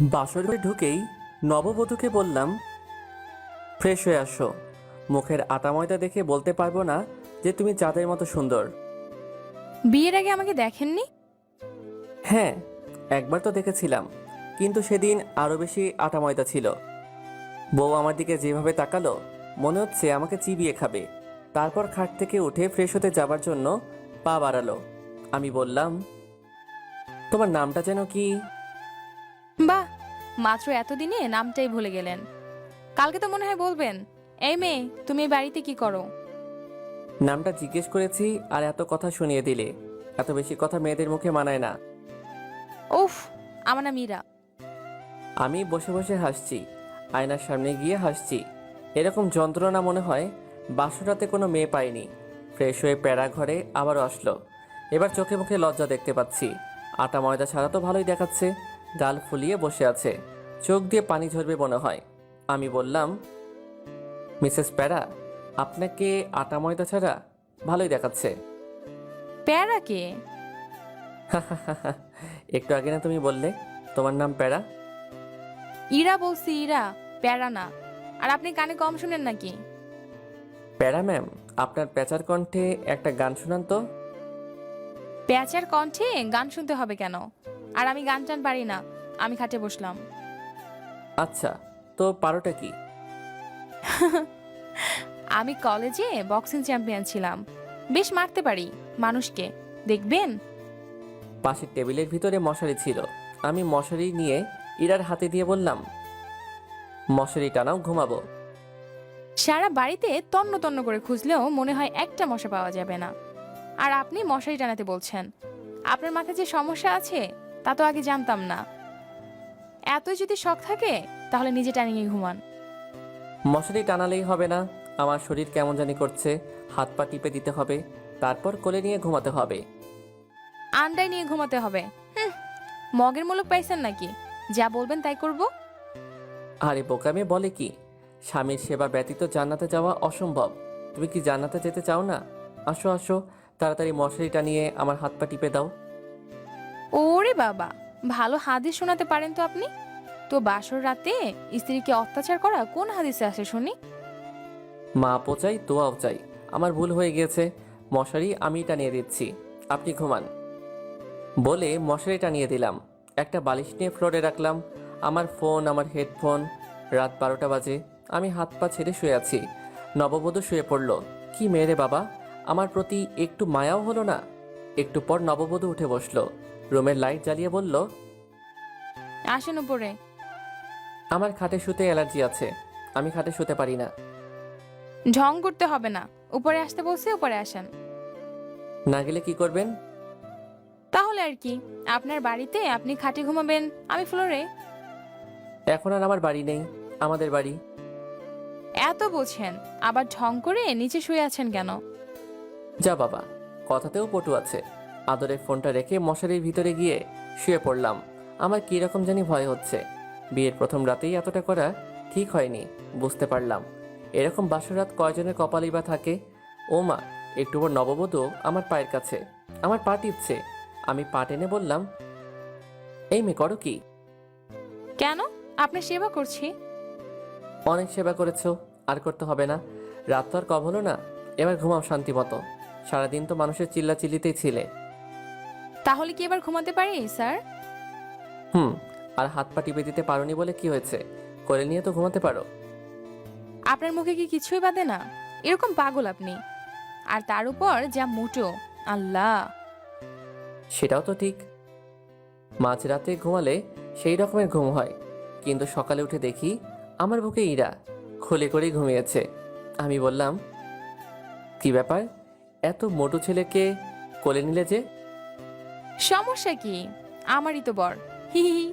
বাসর ঘরে ঢুকেই নববধূকে বললাম ফ্রেশ হয়ে আসো। মুখের আটা ময়দা দেখে বলতে পারব না যে তুমি চাঁদের মতো সুন্দর। বিয়ের আগে আমাকে দেখেননি? হ্যাঁ একবার তো দেখেছিলাম কিন্তু সেদিন আরও বেশি আটা ময়দা ছিল। বউ আমার দিকে যেভাবে তাকালো মনে হচ্ছে আমাকে চিবিয়ে খাবে। তারপর খাট থেকে উঠে ফ্রেশ হতে যাবার জন্য পা বাড়ালো। আমি বললাম তোমার নামটা যেন কি? বাহ মাত্র এতদিনে নামটাই ভুলে গেলেন। কালকে তো মনে হয় বলবেন এই মেয়ে তুমি এই বাড়িতে কি করো? নামটা জিজ্ঞেস করেছি আর এত কথা শুনিয়ে দিলে। এত বেশি কথা মেয়েদের মুখে মানায় না। উফ আমার নাম মীরা আমি বসে বসে হাসছি আয়নার সামনে গিয়ে হাসছি। এরকম যন্ত্রণা মনে হয় বাসরাতে কোনো মেয়ে পাইনি ফ্রেশ হয়ে প্যারা ঘরে আবারও আসলো। এবার চোখে মুখে লজ্জা দেখতে পাচ্ছি। আটা ময়দা ছাড়া তো ভালোই দেখাচ্ছে। গাল ফুলিয়ে বসে আছে। চোখ দিয়ে পানি ঝরবে মনে হয়। আমি বললাম মিসেস প্যারা আপনাকে আটা ময়দা ছাড়া ভালোই দেখাচ্ছে। প্যারা কে? একটু আগে না তুমি বললে তোমার নাম প্যারা? ইরা বলছি ইরা প্যারা না। আর আপনি কানে কম শুনেন নাকি? প্যারা ম্যাম আপনার প্যাচার কণ্ঠে একটা গান শোনান তো। প্যাচার কণ্ঠে গান শুনতে হবে কেন? আর আমি গান টান পারি না। আমি খাটে বসলাম। আচ্ছা তো পারোটা কি? আমি কলেজে বক্সিং চ্যাম্পিয়ন ছিলাম। বেশ মারতে পারি মানুষকে। দেখবেন? পাশের টেবিলের ভিতরে মশারি ছিল। আমি মশারি নিয়ে ইরার হাতে দিয়ে বললাম মশারি টানাও ঘুমাবো। সারা বাড়িতে তন্ন তন্ন করে খুঁজলেও মনে হয় একটা মশা পাওয়া যাবে না। আর আপনি মশারি টানাতে বলছেন। আপনার মাথায় যে সমস্যা আছে? তা তো আগে জানতাম না। এতই যদি শখ থাকে তাহলে নিজে টানিয়ে ঘুমান। মশারি টানালেই হবে না আমার শরীর কেমন জানি করছে হাত পা টিপে দিতে হবে তারপর কোলে নিয়ে ঘুমাতে হবে। আন্ডায় নিয়ে ঘুমাতে হবে। হুঁ, মগের মূলক পাইছেন নাকি? যা বলবেন তাই করব। আরে বোকামে বলে কি? স্বামীর সেবা ব্যতীত জান্নাতে যাওয়া অসম্ভব। তুমি কি জান্নাতে যেতে চাও না? আসো আসো তাড়াতাড়ি মশারি টানিয়ে আমার হাত পা টিপে দাও। বাবা, ভালো হাদিস শোনাতে পারেন তো আপনি? তো বাসর রাতে স্ত্রীকে অত্যাচার করা কোন হাদিসে আসে শুনি? মা পোচাই তোয়াও চাই। আমার ভুল হয়ে গিয়েছে মশারি আমি টানিয়ে দিচ্ছি। আপনি ঘুমান। বলে মশারি টানিয়ে দিলাম। একটা বালিশ নিয়ে ফ্লোরে রাখলাম। আমার ফোন, আমার হেডফোন, রাত বারোটা বাজে। আমি হাত পা ছেড়ে শুয়ে আছি। নববধূ শুয়ে পড়ল। কি মেরে বাবা, আমার প্রতি একটু মায়াও হলো না? একটু পর নববধূ উঠে বসল। রুমের লাইট জ্বালিয়ে বলল আসেন উপরে। আমার খাটে শুতে অ্যালার্জি আছে আমি খাটে শুতে পারি না। ঢং করতে হবে না উপরে আসতে বলছি উপরে আসেন। না গেলে কি করবেন? তাহলে আর কি আপনার বাড়িতে আপনি খাটে ঘুমাবেন আমি ফ্লোরে। এখন আর আমার বাড়ি নেই আমাদের বাড়ি। এত বোঝেন আবার ঢং করে নিচে শুয়ে আছেন কেন? যা বাবা কথাতেও পটু আছে। আদরের ফোনটা রেখে মশারির ভিতরে গিয়ে শুয়ে পড়লাম। আমার কী রকম জানি ভয় হচ্ছে। বিয়ের প্রথম রাতেই এতটা করা ঠিক হয়নি বুঝতে পারলাম। এরকম বাসরাত কয়জনের কপালই বা থাকে? ও মা একটু পর নববধূ আমার পায়ের কাছে। আমার পা টিপছে। আমি পা টেনে বললাম এই মেয়ে করো কি? কেন? আপনার সেবা করছি। অনেক সেবা করেছ আর করতে হবে না। রাত তো আর কম হলো না এবার ঘুমাও শান্তি মতো। সারাদিন তো মানুষের চিল্লাচিল্লিতেই ছিলে। তাহলে কি এবার ঘুমাতে পারি স্যার? হুম আর হাত পা টিপে দিতে পারোনি বলে কি হয়েছে? করে নিয়ে তো ঘুমাতে পারো। আপনার মুখে কি কিছুই বাদে না? এরকম পাগল আপনি। আর তার উপর যা মুটো আল্লাহ। সেটাও তো ঠিক। মাঝরাতে ঘুমালে সেই রকমের ঘুম হয়। কিন্তু সকালে উঠে দেখি আমার বুকে ইরা খুলে করেই ঘুমিয়েছে। আমি বললাম কি ব্যাপার? এত মোটু ছেলেকে কোলে নিলে যে সমস্যা কি আমারই তো বর হি হি।